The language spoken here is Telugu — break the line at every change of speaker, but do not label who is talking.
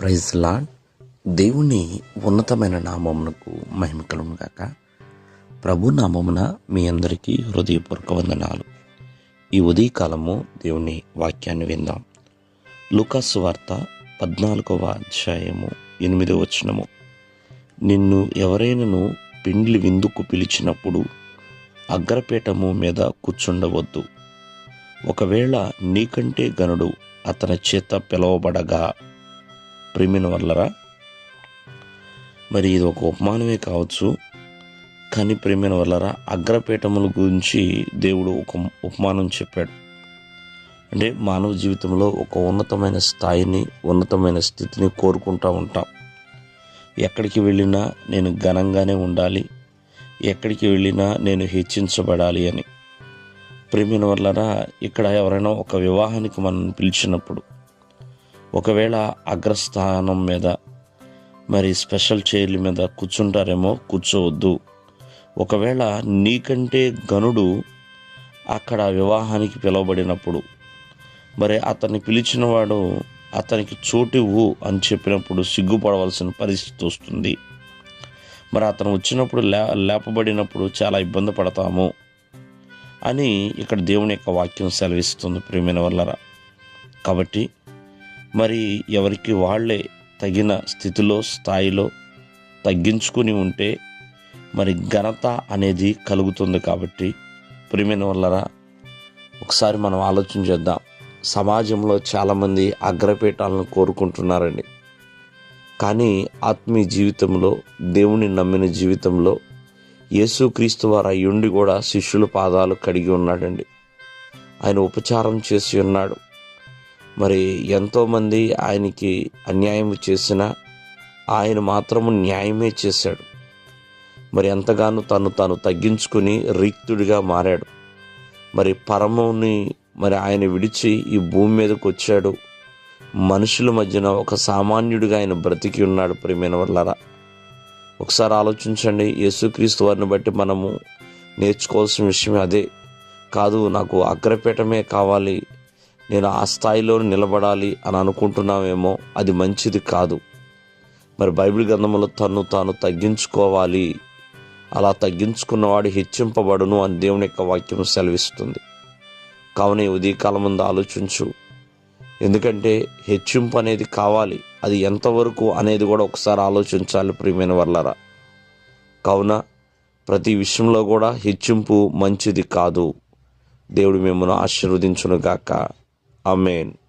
ప్రైజ్ లాడ్ దేవుని ఉన్నతమైన నామమునకు మహిమ కలుగును ప్రభు నామమున మీ అందరికీ హృదయపూర్వక వందనాలు. ఈ ఉదయకాలము దేవుని వాక్యాన్ని విందాం. లుకాసు వార్త పద్నాలుగవ అధ్యాయము ఎనిమిదవ వచనము. నిన్ను ఎవరైనను పిండ్లి విందుకు పిలిచినప్పుడు అగ్రపీఠము మీద కూర్చుండవద్దు. ఒకవేళ నీకంటే గనుడు అతని చేత పిలువబడగా ప్రేమిన వల్లరా? మరి ఇది ఒక ఉపమానమే కావచ్చు. కానీ ప్రేమిన వల్లరా అగ్రపీఠముల గురించి దేవుడు ఒక ఉపమానం చెప్పాడు. అంటే మానవ జీవితంలో ఒక ఉన్నతమైన స్థాయిని ఉన్నతమైన స్థితిని కోరుకుంటూ ఉంటాం. ఎక్కడికి వెళ్ళినా నేను ఘనంగానే ఉండాలి. ఎక్కడికి వెళ్ళినా నేను హెచ్చించబడాలి అని. ప్రేమిన వల్లరా ఇక్కడ ఎవరైనా ఒక వివాహానికి మనం పిలిచినప్పుడు ఒకవేళ అగ్రస్థానం మీద మరి స్పెషల్ చైర్ల మీద కూర్చుంటారేమో కూర్చోవద్దు. ఒకవేళ నీకంటే గనుడు అక్కడ వివాహానికి పిలువబడినప్పుడు మరి అతన్ని పిలిచినవాడు అతనికి చోటివ్వు అని చెప్పినప్పుడు సిగ్గుపడవలసిన పరిస్థితి వస్తుంది. మరి అతను వచ్చినప్పుడు లే లేపబడినప్పుడు చాలా ఇబ్బంది పడతాము అని ఇక్కడ దేవుని యొక్క వాక్యం సెలవిస్తుంది ప్రేమైన వల్లరా కాబట్టి మరి ఎవరికి వాళ్ళే తగిన స్థితిలో స్థాయిలో తగ్గించుకుని ఉంటే మరి ఘనత అనేది కలుగుతుంది కాబట్టి ప్రేమైన వల్లరా ఒకసారి మనం ఆలోచన చేద్దాం. సమాజంలో చాలామంది అగ్రపీఠాలను కోరుకుంటున్నారండి. కానీ ఆత్మీయ జీవితంలో దేవుని నమ్మిన జీవితంలో యేసుక్రీస్తు వారు అయ్యుండి కూడా శిష్యుల పాదాలు కడిగి ఉన్నాడండి. ఆయన ఉపచారం చేసి ఉన్నాడు. మరి ఎంతోమంది ఆయనకి అన్యాయం చేసినా ఆయన మాత్రము న్యాయమే చేశాడు. మరి ఎంతగానో తను తాను తగ్గించుకుని రిక్తుడిగా మారాడు. మరి పరముని మరి ఆయన విడిచి ఈ భూమి మీదకు వచ్చాడు. మనుషుల మధ్యన ఒక సామాన్యుడిగా ఆయన బ్రతికి ఉన్నాడు ప్రేమైన వల్లరా ఒకసారి ఆలోచించండి యేసుక్రీస్తు వారిని బట్టి మనము నేర్చుకోవాల్సిన విషయం అదే. కాదు నాకు అగ్రపీఠమే కావాలి. నేను ఆ స్థాయిలో నిలబడాలి అని అనుకుంటున్నామేమో అది మంచిది కాదు. మరి బైబిల్ గ్రంథంలో తను తాను తగ్గించుకోవాలి. అలా తగ్గించుకున్నవాడు హెచ్చింపబడును అని దేవుని యొక్క వాక్యం సెలవిస్తుంది. కావున ఉదయకాలం ముందు ఆలోచించు. ఎందుకంటే హెచ్చింపు అనేది కావాలి. అది ఎంతవరకు అనేది కూడా ఒకసారి ఆలోచించాలి ప్రియమైన వర్లరా. కావున ప్రతి విషయంలో కూడా హెచ్చింపు మంచిది కాదు. దేవుడు మిమ్మల్ని ఆశీర్వదించును Amen.